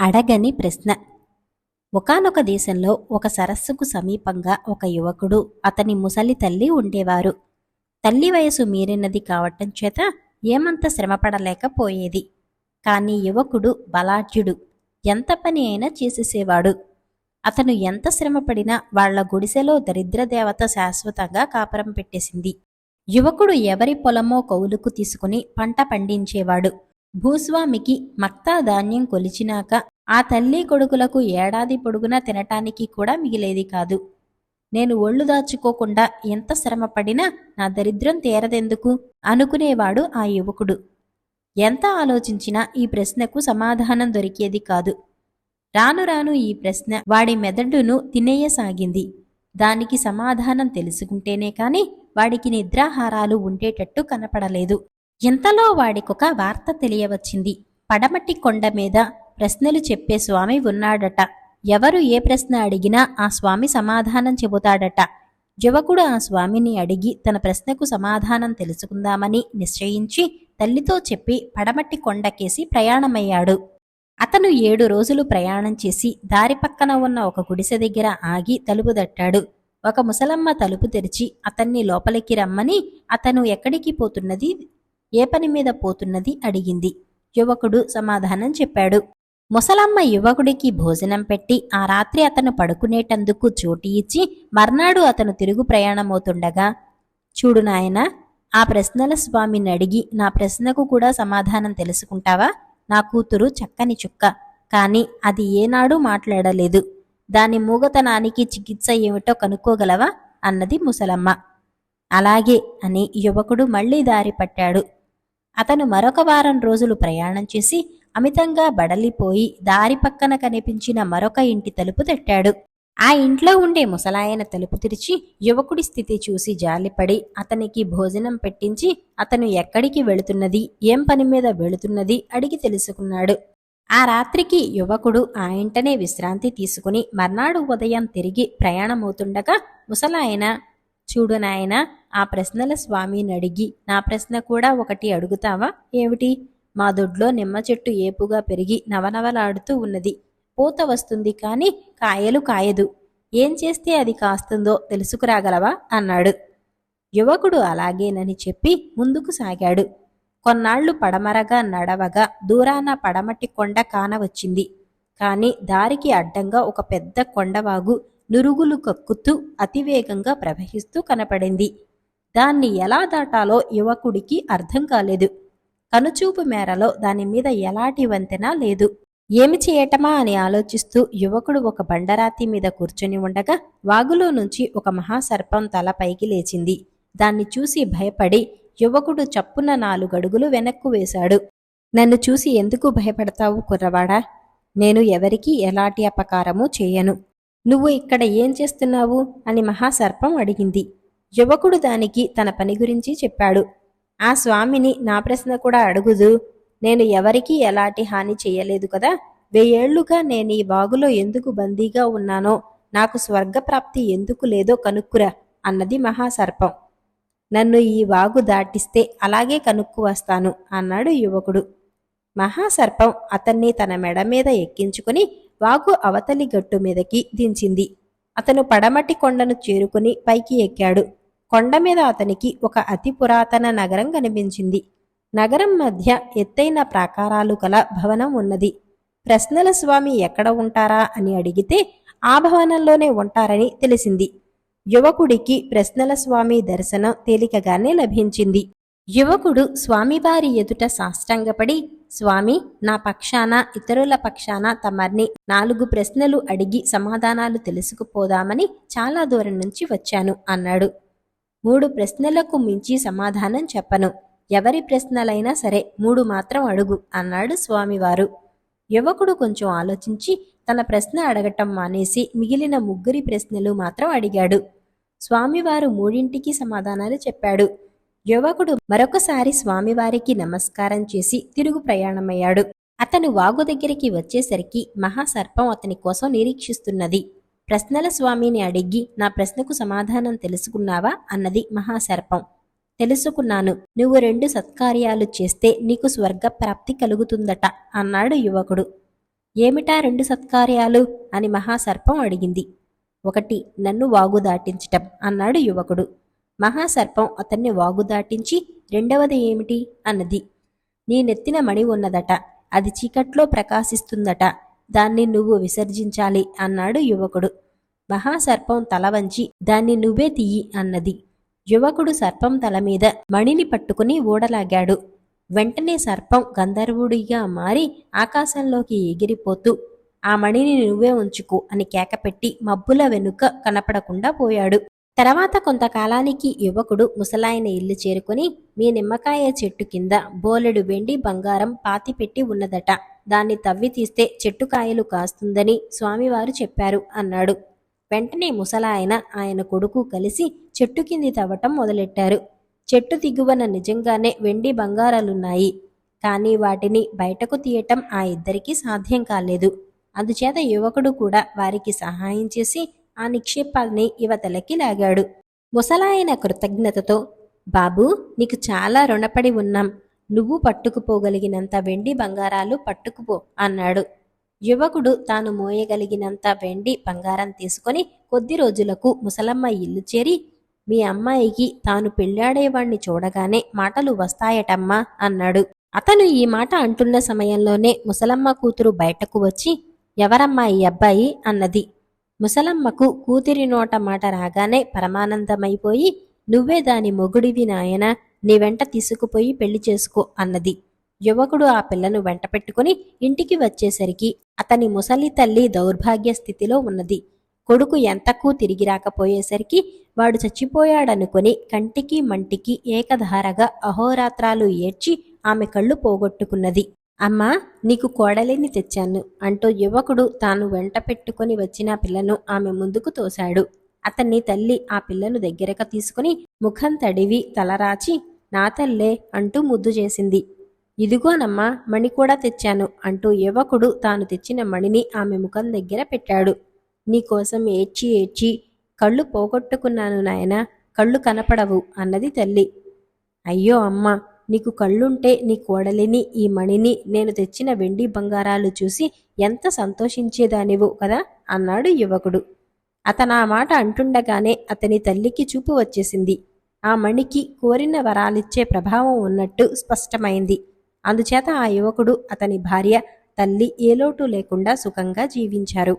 అడగని ప్రశ్న. ఒకానొక దేశంలో ఒక సరస్సుకు సమీపంగా ఒక యువకుడు అతని ముసలి తల్లి ఉండేవారు. తల్లి వయసు మీరినది కావటం చేత ఏమంత శ్రమపడలేకపోయేది. కానీ యువకుడు బలాఢ్యుడు. ఎంత పని అయినా చేసేసేవాడు. అతను ఎంత శ్రమపడినా వాళ్ళ గుడిసెలో దరిద్రదేవత శాశ్వతంగా కాపురం పెట్టేసింది. యువకుడు ఎవరి పొలమో కౌలుకు తీసుకుని పంట పండించేవాడు. భూస్వామికి మక్తా ధాన్యం కొలిచినాక ఆ తల్లి కొడుకులకు ఏడాది పొడుగునా తినటానికి కూడా మిగిలేది కాదు. నేను ఒళ్ళు దాచుకోకుండా ఎంత శ్రమపడినా నా దరిద్రం తీరదెందుకు? అనుకునేవాడు ఆ యువకుడు. ఎంత ఆలోచించినా ఈ ప్రశ్నకు సమాధానం దొరికేది కాదు. రాను రాను ఈ ప్రశ్న వాడి మెదడును తినేయసాగింది. దానికి సమాధానం తెలుసుకుంటేనే కాని వాడికి నిద్రాహారాలు ఉండేటట్టు కనపడలేదు. ఇంతలో వాడికొక వార్త తెలియవచ్చింది. పడమటి కొండ మీద ప్రశ్నలు చెప్పే స్వామి ఉన్నాడట. ఎవరు ఏ ప్రశ్న అడిగినా ఆ స్వామి సమాధానం చెబుతాడట. యువకుడు ఆ స్వామిని అడిగి తన ప్రశ్నకు సమాధానం తెలుసుకుందామని నిశ్చయించి తల్లితో చెప్పి పడమటి కొండకేసి ప్రయాణమయ్యాడు. అతను ఏడు రోజులు ప్రయాణం చేసి దారి పక్కన ఉన్న ఒక గుడిసె దగ్గర ఆగి తలుపు తట్టాడు. ఒక ముసలమ్మ తలుపు తెరిచి అతన్ని లోపలికి రమ్మని అతను ఎక్కడికి పోతున్నది ఏ పని మీద పోతున్నది అడిగింది. యువకుడు సమాధానం చెప్పాడు. ముసలమ్మ యువకుడికి భోజనం పెట్టి ఆ రాత్రి అతను పడుకునేటందుకు చోటు ఇచ్చి మర్నాడు అతను తిరుగు ప్రయాణమవుతుండగా చూడు నాయనా ఆ ప్రశ్నల స్వామిని అడిగి నా ప్రశ్నకు కూడా సమాధానం తెలుసుకుంటావా? నా కూతురు చక్కని చుక్క కాని అది ఏనాడూ మాట్లాడలేదు. దాని మూగతనానికి చికిత్స ఏమిటో కనుక్కోగలవా అన్నది ముసలమ్మ. అలాగే అని యువకుడు మళ్ళీ దారి పట్టాడు. అతను మరొక వారం రోజులు ప్రయాణం చేసి అమితంగా బడలిపోయి దారి పక్కన కనిపించిన మరొక ఇంటి తలుపు తట్టాడు. ఆ ఇంట్లో ఉండే ముసలాయన తలుపు తెరిచి యువకుడి స్థితి చూసి జాలిపడి అతనికి భోజనం పెట్టించి అతను ఎక్కడికి వెళుతున్నది ఏం పని మీద వెళుతున్నది అడిగి తెలుసుకున్నాడు. ఆ రాత్రికి యువకుడు ఆ ఇంటనే విశ్రాంతి తీసుకుని మర్నాడు ఉదయం తిరిగి ప్రయాణమవుతుండగా ముసలాయన చూడు నాయన ఆ ప్రశ్నల స్వామిని అడిగి నా ప్రశ్న కూడా ఒకటి అడుగుతావా? ఏమిటి? మా దొడ్లో నిమ్మ చెట్టు ఏపుగా పెరిగి నవనవలాడుతూ ఉన్నది. పూత వస్తుంది కానీ కాయలు కాయదు. ఏం చేస్తే అది కాస్తుందో తెలుసుకురాగలవా? అన్నాడు. యువకుడు అలాగేనని చెప్పి ముందుకు సాగాడు. కొన్నాళ్ళు పడమరగా నడవగా దూరాన పడమటి కొండ కానవచ్చింది కానీ దారికి అడ్డంగా ఒక పెద్ద కొండవాగు నురుగులు కక్కుతూ అతివేగంగా ప్రవహిస్తూ కనపడింది. దాన్ని ఎలా దాటాలో యువకుడికి అర్థం కాలేదు. కనుచూపు మేరలో దాని మీద ఎలాంటి వంతెన లేదు. ఏమి చేయటమా అని ఆలోచిస్తూ యువకుడు ఒక బండరాతి మీద కూర్చొని ఉండగా వాగులో నుంచి ఒక మహాసర్పం తల పైకి లేచింది. దాన్ని చూసి భయపడి యువకుడు చప్పున నాలుగడుగులు వెనక్కు వేశాడు. నన్ను చూసి ఎందుకు భయపడతావు కుర్రవాడా? నేను ఎవరికీ ఎలాంటి అపకారము చేయను. నువ్వు ఇక్కడ ఏం చేస్తున్నావు? అని మహాసర్పం అడిగింది. యువకుడు దానికి తన పని గురించి చెప్పాడు. ఆ స్వామిని నా ప్రశ్న కూడా అడుగుదు. నేను ఎవరికీ ఎలాంటి హాని చేయలేదు కదా? వెయ్యేళ్ళుగా నేను ఈ బాగులో ఎందుకు బందీగా ఉన్నానో నాకు స్వర్గప్రాప్తి ఎందుకు లేదో కనుక్కురా అన్నది మహాసర్పం. నన్ను ఈ వాగు దాటిస్తే అలాగే కనుక్కు వస్తాను అన్నాడు యువకుడు. మహాసర్పం అతన్ని తన మెడ మీద ఎక్కించుకుని వాగు అవతలి గట్టు మీదకి దించింది. అతను పడమటి కొండను చేరుకుని పైకి ఎక్కాడు. కొండ మీద అతనికి ఒక అతి పురాతన నగరం కనిపించింది. నగరం మధ్య ఎత్తైన ప్రాకారాలు గల భవనం ఉన్నది. ప్రశ్నల స్వామి ఎక్కడ ఉంటారా అని అడిగితే ఆ భవనంలోనే ఉంటారని తెలిసింది. యువకుడికి ప్రశ్నల స్వామి దర్శనం తేలికగానే లభించింది. యువకుడు స్వామివారి ఎదుట సాష్టంగపడి స్వామి నా పక్షాన ఇతరుల పక్షాన తమర్ని నాలుగు ప్రశ్నలు అడిగి సమాధానాలు తెలుసుకుపోదామని చాలా దూరం నుంచి వచ్చాను అన్నాడు. మూడు ప్రశ్నలకు మించి సమాధానం చెప్పను. ఎవరి ప్రశ్నలైనా సరే మూడు మాత్రం అడుగు అన్నాడు స్వామివారు. యువకుడు కొంచెం ఆలోచించి తన ప్రశ్న అడగటం మానేసి మిగిలిన ముగ్గురి ప్రశ్నలు మాత్రం అడిగాడు. స్వామివారు మూడింటికి సమాధానాలు చెప్పాడు. యువకుడు మరొకసారి స్వామివారికి నమస్కారం చేసి తిరుగు ప్రయాణమయ్యాడు. అతను వాగు దగ్గరికి వచ్చేసరికి మహాసర్పం అతని కోసం నిరీక్షిస్తున్నది. ప్రశ్నల స్వామిని అడిగి నా ప్రశ్నకు సమాధానం తెలుసుకున్నావా అన్నది మహాసర్పం. తెలుసుకున్నాను. నువ్వు రెండు సత్కార్యాలు చేస్తే నీకు స్వర్గప్రాప్తి కలుగుతుందట అన్నాడు యువకుడు. ఏమిటా రెండు సత్కార్యాలు? అని మహాసర్పం అడిగింది. ఒకటి నన్ను వాగు దాటించటం అన్నాడు యువకుడు. మహాసర్పం అతన్ని వాగు దాటించి రెండవది ఏమిటి? అన్నది. నీ నెత్తిన మణి ఉన్నదట. అది చీకట్లో ప్రకాశిస్తుందట. దాన్ని నువ్వు విసర్జించాలి అన్నాడు యువకుడు. మహాసర్పం తల వంచి దాన్ని నువ్వే తీయి అన్నది. యువకుడు సర్పం తల మీద మణిని పట్టుకుని ఊడలాగాడు వెంటనే సర్పం గంధర్వుడిగా మారి ఆకాశంలోకి ఎగిరిపోతూ ఆ మణిని నువ్వే ఉంచుకు అని కేకపెట్టి మబ్బుల వెనుక కనపడకుండా పోయాడు. తర్వాత కొంతకాలానికి యువకుడు ముసలాయన ఇల్లు చేరుకుని మీ నిమ్మకాయ చెట్టు కింద బోలెడు వెండి బంగారం పాతిపెట్టి ఉన్నదట. దాన్ని తవ్వి తీస్తే చెట్టు కాయలు కాస్తుందని స్వామివారు చెప్పారు అన్నాడు. వెంటనే ముసలాయన ఆయన కొడుకు కలిసి చెట్టు కింది తవ్వటం మొదలెట్టారు. చెట్టు దిగువన నిజంగానే వెండి బంగారాలున్నాయి. కానీ వాటిని బయటకు తీయటం ఆ ఇద్దరికీ సాధ్యం కాలేదు. అందుచేత యువకుడు కూడా వారికి సహాయం చేసి ఆ నిక్షేపాల్ని యువతలకి లాగాడు. ముసలాయన కృతజ్ఞతతో బాబూ నీకు చాలా రుణపడి ఉన్నాం. నువ్వు పట్టుకుపోగలిగినంత వెండి బంగారాలు పట్టుకుపో అన్నాడు. యువకుడు తాను మోయగలిగినంత వెండి బంగారం తీసుకొని కొద్ది రోజులకు ముసలమ్మ ఇల్లు చేరి మీ అమ్మాయికి తాను పెళ్ళాడేవాణ్ణి చూడగానే మాటలు వస్తాయటమ్మా అన్నాడు. అతను ఈ మాట అంటున్న సమయంలోనే ముసలమ్మ కూతురు బయటకు వచ్చి ఎవరమ్మా ఈ అబ్బాయి? అన్నది. ముసలమ్మకు కూతురి నోట మాట రాగానే పరమానందమైపోయి నువ్వే దాని మొగుడివి నాయన నీ వెంట తీసుకుపోయి పెళ్ళి చేసుకో అన్నది. యువకుడు ఆ పిల్లను వెంట పెట్టుకుని ఇంటికి వచ్చేసరికి అతని ముసలి తల్లి దౌర్భాగ్య స్థితిలో ఉన్నది. కొడుకు ఎంతకు తిరిగి రాకపోయేసరికి వాడు చచ్చిపోయాడనుకుని కంటికి మంటికి ఏకధారగా అహోరాత్రాలు ఏడ్చి ఆమె కళ్ళు పోగొట్టుకున్నది. అమ్మా నీకు కోడలిని తెచ్చాను అంటూ యువకుడు తాను వెంట పెట్టుకుని వచ్చిన పిల్లను ఆమె ముందుకు తోశాడు. అతన్ని తల్లి ఆ పిల్లను దగ్గరగా తీసుకుని ముఖం తడివి తలరాచి నా తల్లే అంటూ ముద్దు చేసింది. ఇదిగోనమ్మా మణి కూడా తెచ్చాను అంటూ యువకుడు తాను తెచ్చిన మణిని ఆమె ముఖం దగ్గర పెట్టాడు. నీకోసం ఏడ్చి ఏడ్చి కళ్ళు పోగొట్టుకున్నాను నాయన కళ్ళు కనపడవు అన్నది తల్లి. అయ్యో అమ్మా నీకు కళ్ళుంటే నీ కోడలిని ఈ మణిని నేను తెచ్చిన వెండి బంగారాలు చూసి ఎంత సంతోషించేదానివు కదా అన్నాడు యువకుడు అతను ఆ మాట అంటుండగానే అతని తల్లికి చూపు వచ్చేసింది. ఆ మణికి కోరిన వరాలిచ్చే ప్రభావం ఉన్నట్టు స్పష్టమైంది. అందుచేత ఆ యువకుడు అతని భార్య తల్లి ఏ లోటు లేకుండా సుఖంగా జీవించారు.